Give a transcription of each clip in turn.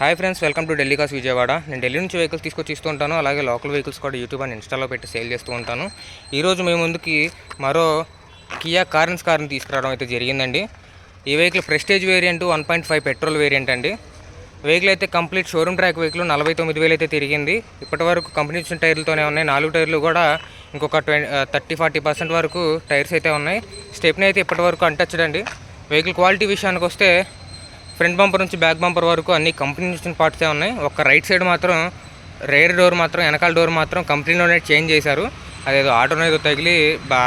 Hi friends welcome to Delhi cos Vijayawada నేను ఢిల్లీ నుంచి vehicles తీసుకొచ్చి ఇస్తూ ఉంటాను. అలాగే లోకల్ వెహికల్స్ కూడా యూట్యూబ్ అని ఇన్స్టాలో పెట్టి సేల్ చేస్తూ ఉంటాను. ఈరోజు మీ ముందుకి మరో కియా కార్న్స్ కార్ని తీసుకురావడం అయితే జరిగిందండి. ఈ vehicle prestige variant one point five petrol variant అండి. వెహికల్ అయితే కంప్లీట్ షోరూమ్ ట్రాక్ వెహికల్ నలభై తొమ్మిది వేలు అయితే తిరిగింది. ఇప్పటి వరకు కంపెనీ ఇచ్చిన టైర్లతోనే ఉన్నాయి. నాలుగు టైర్లు కూడా ఇంకొక ట్వంటీ థర్టీ ఫార్టీ పర్సెంట్ వరకు టైర్స్ అయితే ఉన్నాయి. స్టెప్ని అయితే ఇప్పటి వరకు వెహికల్ క్వాలిటీ విషయానికి వస్తే ఫ్రంట్ బంపర్ నుంచి బ్యాక్ బంపర్ వరకు అన్ని కంపెనీ నుంచి పార్ట్సే ఉన్నాయి. ఒక రైట్ సైడ్ మాత్రం రేర్ డోర్ మాత్రం వెనకాల డోర్ మాత్రం కంపెనీలోనే చేంజ్ చేశారు. అదేదో ఆటో ఏదో తగిలి బా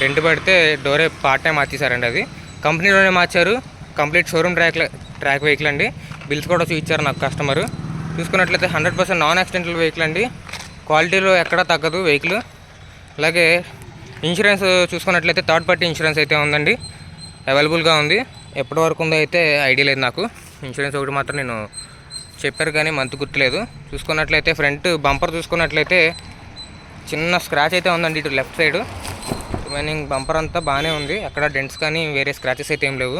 డెంట్ పడితే డోరే పార్ట్ టైం మార్చేశారండి అది. కంపెనీలోనే మార్చారు. Complete showroom track track vehicle అండి. బిల్స్ కూడా చూపించారు నాకు కస్టమర్. చూసుకున్నట్లయితే hundred percent non accidental vehicle అండి. క్వాలిటీలో ఎక్కడా తగ్గదు వెహికల్. అలాగే ఇన్సూరెన్స్ చూసుకున్నట్లయితే థర్డ్ పార్టీ ఇన్సూరెన్స్ అయితే ఉందండి. అవైలబుల్గా ఉంది. ఎప్పటి వరకు ఉందో అయితే ఐడియా లేదు నాకు. ఇన్సూరెన్స్ ఒకటి మాత్రం నేను చెప్పారు కానీ మంత్ గుర్తులేదు. చూసుకున్నట్లయితే ఫ్రంట్ బంపర్ చూసుకున్నట్లయితే చిన్న స్క్రాచ్ అయితే ఉందండి ఇటు లెఫ్ట్ సైడ్. రిమైనింగ్ బంపర్ అంతా బాగానే ఉంది. అక్కడ డెంట్స్ కానీ వేరే స్క్రాచెస్ అయితే ఏం లేవు.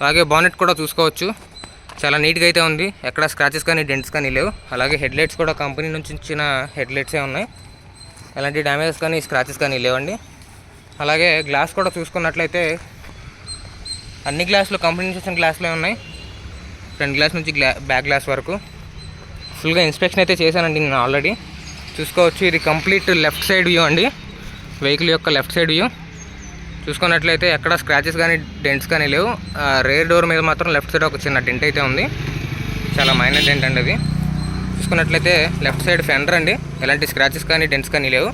అలాగే బానెట్ కూడా చూసుకోవచ్చు. చాలా నీట్గా అయితే ఉంది. ఎక్కడ స్క్రాచెస్ కానీ డెంట్స్ కానీ లేవు. అలాగే హెడ్లైట్స్ కూడా కంపెనీ నుంచి ఇచ్చిన హెడ్లైట్సే ఉన్నాయి. ఎలాంటి డ్యామేజెస్ కానీ స్క్రాచెస్ కానీ లేవండి. అలాగే గ్లాస్ కూడా చూసుకున్నట్లయితే అన్ని గ్లాసులు కంపెనీ నుంచి వచ్చిన గ్లాసులే ఉన్నాయి. ఫ్రంట్ గ్లాస్ నుంచి గ్లా బ్యాక్ గ్లాస్ వరకు. ఫుల్గా ఇన్స్పెక్షన్ అయితే చేశానండి నేను ఆల్రెడీ చూసుకోవచ్చు ఇది కంప్లీట్ లెఫ్ట్ సైడ్ వ్యూ అండి. వెహికల్ యొక్క లెఫ్ట్ సైడ్ వ్యూ చూసుకున్నట్లయితే ఎక్కడ స్క్రాచెస్ కానీ డెంట్స్ కానీ లేవు. రేర్ డోర్ మీద మాత్రం లెఫ్ట్ సైడ్ ఒక చిన్న డెంట్ అయితే ఉంది. చాలా మైనర్ డెంట్ అండి అది. చూసుకున్నట్లయితే లెఫ్ట్ సైడ్ ఫెండర్ అండి. ఎలాంటి స్క్రాచెస్ కానీ డెంట్స్ కానీ లేవు.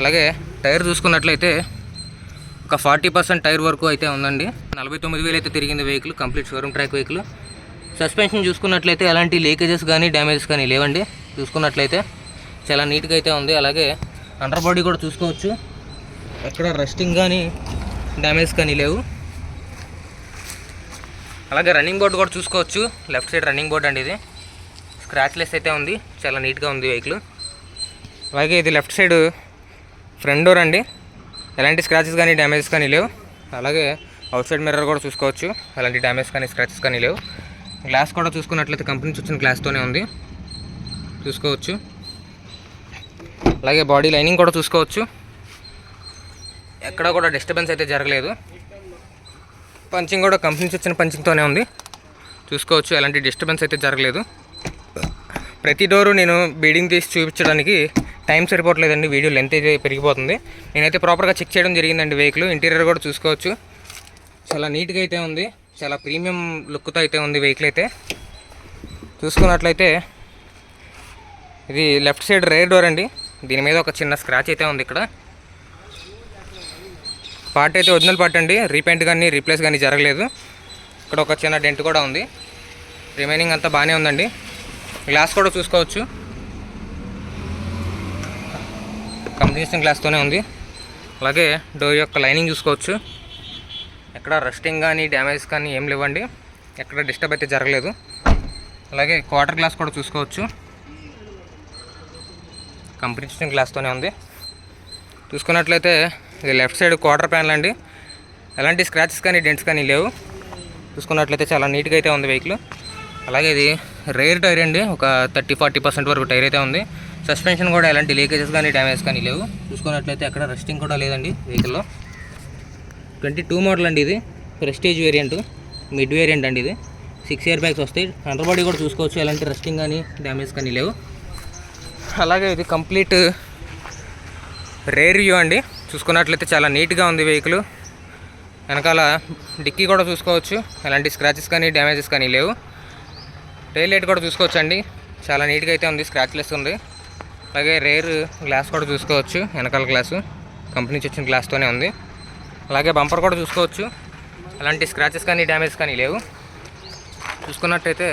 అలాగే టైర్ చూసుకున్నట్లయితే ఒక ఫార్టీ పర్సెంట్ టైర్ వరకు అయితే ఉందండి. నలభై తొమ్మిది వేలు అయితే తిరిగింది vehicle complete showroom track vehicle suspension చూసుకున్నట్లయితే ఎలాంటి లీకేజెస్ కానీ డ్యామేజెస్ కానీ లేవండి. చూసుకున్నట్లయితే చాలా నీట్గా అయితే ఉంది. అలాగే అండర్ బాడీ కూడా చూసుకోవచ్చు. ఎక్కడ రెస్టింగ్ కానీ డ్యామేజ్ కానీ లేవు. అలాగే రన్నింగ్ బోర్డు కూడా చూసుకోవచ్చు. లెఫ్ట్ సైడ్ రన్నింగ్ బోర్డు అండి ఇది. స్క్రాచ్లెస్ అయితే ఉంది. చాలా నీట్గా ఉంది వెహికల్ అలాగే ఇది లెఫ్ట్ సైడ్ ఫ్రంట్ డోర్ అండి. ఎలాంటి స్క్రాచెస్ కానీ డ్యామేజెస్ కానీ లేవు. అలాగే అవుట్ సైడ్ మిర్రర్ కూడా చూసుకోవచ్చు. ఎలాంటి డ్యామేజ్ కానీ స్క్రాచెస్ కానీ లేవు. గ్లాస్ కూడా చూసుకున్నట్లయితే కంపెనీ నుంచి వచ్చిన గ్లాస్తోనే ఉంది. చూసుకోవచ్చు. అలాగే బాడీ లైనింగ్ కూడా చూసుకోవచ్చు. ఎక్కడ కూడా డిస్టర్బెన్స్ అయితే జరగలేదు. పంచింగ్ కూడా కంపెనీ నుంచి వచ్చిన పంచింగ్తోనే ఉంది. చూసుకోవచ్చు ఎలాంటి డిస్టర్బెన్స్ అయితే జరగలేదు. ప్రతి డోరు నేను బీడింగ్ తీసి చూపించడానికి టైం సరిపోవట్లేదండి వీడియో లెంత్ అయితే పెరిగిపోతుంది. నేనైతే ప్రాపర్గా చెక్ చేయడం జరిగిందండి వెహికల్. ఇంటీరియర్ కూడా చూసుకోవచ్చు. చాలా నీట్గా అయితే ఉంది. చాలా ప్రీమియం లుక్తో అయితే ఉంది వెహికల్ అయితే. చూసుకున్నట్లయితే ఇది లెఫ్ట్ సైడ్ రేర్ డోర్ అండి. దీని మీద ఒక చిన్న స్క్రాచ్ అయితే ఉంది ఇక్కడ. పార్ట్ అయితే ఒరిజినల్ పార్ట్ అండి. రీపెయింట్ కానీ రీప్లేస్ కానీ జరగలేదు. ఇక్కడ ఒక చిన్న డెంట్ కూడా ఉంది. రిమైనింగ్ అంతా బాగానే ఉందండి. గ్లాస్ కూడా చూసుకోవచ్చు. కంపెనీషన్ గ్లాస్తోనే ఉంది. అలాగే డోర్ యొక్క లైనింగ్ చూసుకోవచ్చు. ఎక్కడ రస్టింగ్ కానీ డ్యామేజ్ కానీ ఏం లేవండి. ఎక్కడ డిస్టర్బ్ అయితే జరగలేదు. అలాగే క్వార్టర్ గ్లాస్ కూడా చూసుకోవచ్చు. కంపెనీషన్ గ్లాస్తోనే ఉంది. చూసుకున్నట్లయితే ఇది లెఫ్ట్ సైడ్ క్వార్టర్ ప్యానల్ అండి ఎలాంటి స్క్రాచెస్ కానీ డెంట్స్ కానీ లేవు. చూసుకున్నట్లయితే చాలా నీట్గా అయితే ఉంది వెహికల్. అలాగే ఇది రేర్ టైర్ అండి. ఒక థర్టీ ఫార్టీ పర్సెంట్ వరకు టైర్ అయితే ఉంది. సస్పెన్షన్ కూడా ఎలాంటి లీకేజెస్ కానీ డ్యామేజ్ కానీ లేవు. చూసుకున్నట్లయితే అక్కడ రెస్టింగ్ కూడా లేదండి వెహికల్లో ట్వంటీ టూ మోడల్ అండి ఇది. ప్రెస్టేజ్ వేరియంట్ మిడ్ వేరియంట్ అండి ఇది. సిక్స్ ఇయర్ బ్యాగ్స్ వస్తాయి. అండర్ బాడీ కూడా చూసుకోవచ్చు. ఎలాంటి రెస్టింగ్ కానీ డ్యామేజ్ కానీ లేవు. అలాగే ఇది కంప్లీట్ రేర్ వ్యూ అండి. చూసుకున్నట్లయితే చాలా నీట్గా ఉంది వెహికల్ వెనకాల డిక్కీ కూడా చూసుకోవచ్చు. ఎలాంటి స్క్రాచెస్ కానీ డ్యామేజెస్ కానీ లేవు. టైల్ లైట్ కూడా చూసుకోవచ్చు అండి చాలా నీట్గా అయితే ఉంది. స్క్రాచ్లెస్ ఉంది. అలాగే రేర్ గ్లాస్ కూడా చూసుకోవచ్చు వెనకాల గ్లాసు. కంపెనీ నుంచి వచ్చిన గ్లాస్తోనే ఉంది. అలాగే బంపర్ కూడా చూసుకోవచ్చు. అలాంటి స్క్రాచెస్ కానీ డ్యామేజ్ కానీ లేవు. చూసుకున్నట్టయితే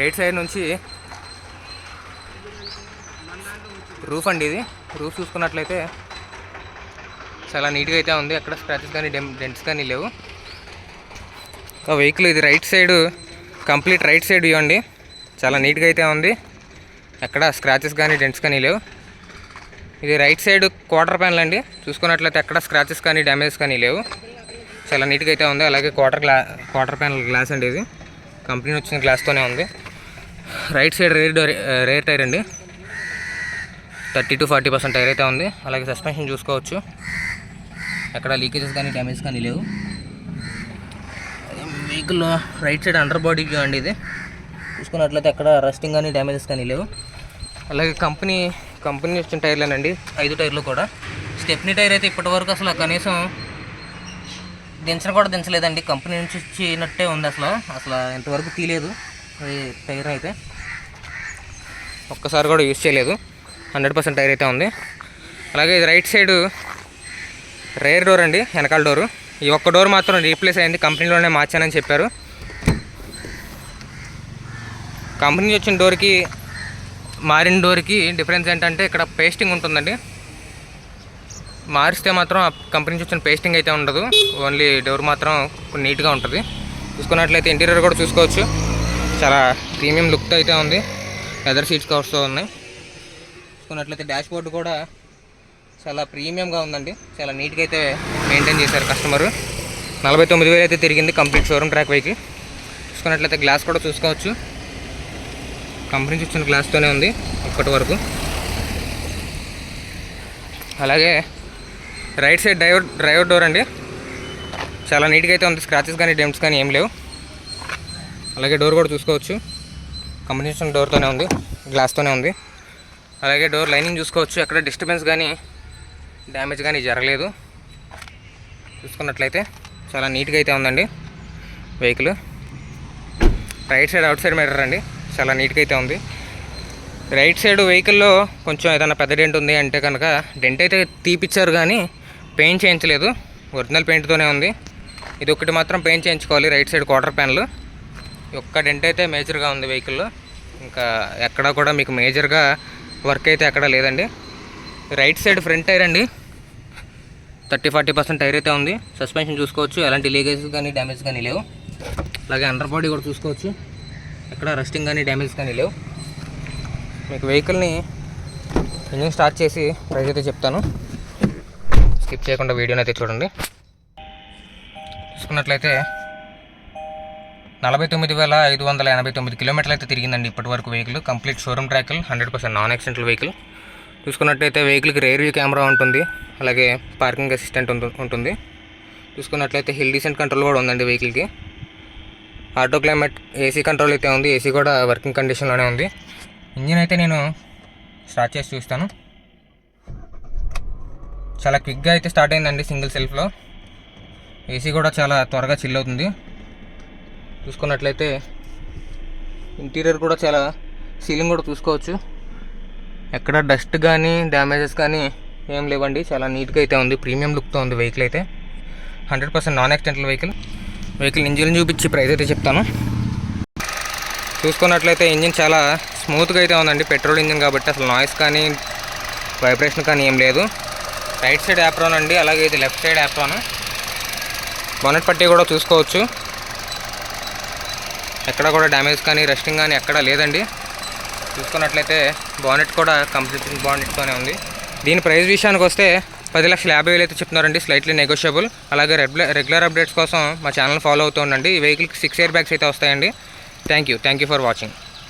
రైట్ సైడ్ నుంచి రూఫ్ అండి ఇది. రూఫ్ చూసుకున్నట్లయితే చాలా నీట్గా అయితే ఉంది. ఎక్కడ స్క్రాచెస్ కానీ డెంట్స్ కానీ లేవు. ఒక వెహికల్ ఇది right side complete right side ఇవ్వండి చాలా నీట్గా అయితే ఉంది. ఎక్కడ స్క్రాచెస్ కానీ డెంట్స్ కానీ లేవు. ఇది రైట్ సైడ్ క్వార్టర్ ప్యానల్ అండి. చూసుకున్నట్లయితే ఎక్కడ స్క్రాచెస్ కానీ డ్యామేజ్ కానీ లేవు. చాలా నీట్గా అయితే ఉంది. అలాగే quarter glass quarter panel glass అండి ఇది. కంపెనీ వచ్చిన గ్లాస్తోనే ఉంది. Right side rear rear tyre అండి. Thirty to forty percent tyre అయితే ఉంది. అలాగే సస్పెన్షన్ చూసుకోవచ్చు. ఎక్కడ లీకేజెస్ కానీ డ్యామేజ్ కానీ లేవు. వెహికల్లో right side under body view అండి ఇది. చూసుకున్నట్లయితే ఎక్కడ రస్టింగ్ కానీ డ్యామేజెస్ కానీ లేవు. అలాగే కంపెనీ కంపెనీ వచ్చిన టైర్లేనండి. ఐదు టైర్లు కూడా. స్టెప్నీ టైర్ అయితే ఇప్పటివరకు అసలు కనీసం దించడం కూడా దించలేదండి. కంపెనీ నుంచి వచ్చినట్టే ఉంది అసలు. అసలు ఇంతవరకు తీయలేదు. టైర్ అయితే ఒక్కసారి కూడా యూజ్ చేయలేదు. హండ్రెడ్ పర్సెంట్ టైర్ అయితే ఉంది. అలాగే ఇది రైట్ సైడ్ రేర్ డోర్ అండి వెనకాల డోరు. ఈ ఒక్క డోర్ మాత్రం రీప్లేస్ అయింది. కంపెనీలోనే మార్చానని చెప్పారు. కంపెనీ నుంచి వచ్చిన డోర్కి మారిన డోర్కి డిఫరెన్స్ ఏంటంటే ఇక్కడ పేస్టింగ్ ఉంటుందండి. మారిస్తే మాత్రం ఆ కంపెనీ నుంచి వచ్చిన పేస్టింగ్ అయితే ఉండదు. ఓన్లీ డోర్ మాత్రం నీట్గా ఉంటుంది. చూసుకున్నట్లయితే ఇంటీరియర్ కూడా చూసుకోవచ్చు. చాలా ప్రీమియం లుక్తో అయితే ఉంది. లెదర్ సీట్స్ కవర్స్తో ఉన్నాయి. చూసుకున్నట్లయితే డాష్ బోర్డు కూడా చాలా ప్రీమియంగా ఉందండి. చాలా నీట్గా అయితే మెయింటైన్ చేశారు కస్టమర్. నలభై తొమ్మిది వేలు అయితే తిరిగింది కంప్లీట్ షోరూమ్ ట్రాక్ వైకి. చూసుకున్నట్లయితే గ్లాస్ కూడా చూసుకోవచ్చు. కంపెనీ నుంచి వచ్చిన గ్లాస్తోనే ఉంది ఇప్పటి వరకు. అలాగే right side driver driver door అండి. చాలా నీట్గా అయితే ఉంది స్క్రాచెస్ కానీ డెంప్స్ కానీ ఏం లేవు. అలాగే డోర్ కూడా చూసుకోవచ్చు. కంపెనీ నుంచి డోర్తోనే ఉంది గ్లాస్తోనే ఉంది. అలాగే డోర్ లైనింగ్ చూసుకోవచ్చు ఎక్కడ డిస్టర్బెన్స్ కానీ డ్యామేజ్ కానీ జరగలేదు. చూసుకున్నట్లయితే చాలా నీట్గా అయితే ఉందండి vehicle right side outside meter అండి. చాలా నీట్గా అయితే ఉంది. రైట్ సైడ్ వెహికల్లో కొంచెం ఏదైనా పెద్ద డెంట్ ఉంది అంటే కనుక డెంట్ అయితే తీపిచ్చారు కానీ పెయింట్ చేయించలేదు. ఒరిజినల్ పెయింట్తోనే ఉంది. ఇది ఒకటి మాత్రం పెయింట్ చేయించుకోవాలి. రైట్ సైడ్ క్వార్టర్ ప్యాన్లు ఒక్క డెంట్ అయితే మేజర్గా ఉంది వెహికల్లో ఇంకా ఎక్కడ కూడా మీకు మేజర్గా వర్క్ అయితే ఎక్కడ లేదండి. రైట్ సైడ్ ఫ్రంట్ టైర్ అండి. థర్టీ ఫార్టీ పర్సెంట్ టైర్ అయితే ఉంది. సస్పెన్షన్ చూసుకోవచ్చు. ఎలాంటి లీకేజ్ కానీ డ్యామేజ్ కానీ లేవు. అలాగే అండర్ బాడీ కూడా చూసుకోవచ్చు. ఎక్కడ రస్టింగ్ కానీ డ్యామేజ్ కానీ లేవు. మీకు వెహికల్ని ఇంజిన్ స్టార్ట్ చేసి ప్రైస్ అయితే చెప్తాను. స్కిప్ చేయకుండా వీడియోని అయితే చూడండి. చూసుకున్నట్లయితే నలభై తొమ్మిది వేల ఐదు వందల ఎనభై తొమ్మిది కిలోమీటర్లు అయితే తిరిగిందండి ఇప్పటి వరకు vehicle complete showroom tracheal hundred percent non accidental vehicle చూసుకున్నట్లయితే వెహికల్కి రేర్ వ్యూ కెమెరా ఉంటుంది. అలాగే పార్కింగ్ అసిస్టెంట్ ఉంటుంది. చూసుకున్నట్లయితే హిల్ డీసెంట్ కంట్రోల్ కూడా ఉందండి వెహికల్కి ఆటో క్లైమేట్ ఏసీ కంట్రోల్ అయితే ఉంది. ఏసీ కూడా వర్కింగ్ కండిషన్లోనే ఉంది. ఇంజిన్ అయితే నేను స్టార్ట్ చేసి చూస్తాను. చాలా క్విక్గా అయితే స్టార్ట్ అయిందండి సింగిల్ సెల్ఫ్లో ఏసీ కూడా చాలా త్వరగా చిల్ అవుతుంది. చూసుకున్నట్లయితే ఇంటీరియర్ కూడా చాలా సీలింగ్ కూడా చూసుకోవచ్చు. ఎక్కడ డస్ట్ కానీ డ్యామేజెస్ కానీ ఏం లేవండి. చాలా నీట్గా అయితే ఉంది. ప్రీమియం లుక్తో ఉంది వెహికల్ అయితే. Hundred percent non accidental vehicle vehicle engine చూపించి ప్రైస్ అయితే చెప్తాను. చూసుకున్నట్లయితే ఇంజిన్ చాలా స్మూత్గా అయితే ఉందండి. పెట్రోల్ ఇంజిన్ కాబట్టి అసలు నాయిస్ కానీ వైబ్రేషన్ కానీ ఏం లేదు. రైట్ సైడ్ యాప్రాన్ అండి అలాగే ఇది లెఫ్ట్ సైడ్ యాప్రాన్. బొనెట్ పట్టి కూడా చూసుకోవచ్చు. ఎక్కడ కూడా డ్యామేజ్ కానీ రెస్టింగ్ కానీ ఎక్కడ లేదండి. చూసుకున్నట్లయితే బానెట్ కూడా కంప్లీట్ బానెట్తోనే ఉంది. దీని ప్రైస్ విషయానికి వస్తే పది లక్షల యాభై వేలు అయితే చెప్తున్నారండి. స్లైట్లీ నెగోషియబుల్ అలాగే రెగ్యులర్ రెగ్యులర్ అప్డేట్స్ కోసం మా ఛానల్ ఫాలో అవుతూ ఉండండి. ఈ వెహికల్కి సిక్స్ ఇయర్ బ్యాగ్స్ అయితే వస్తాయండి. Thank you thank you for watching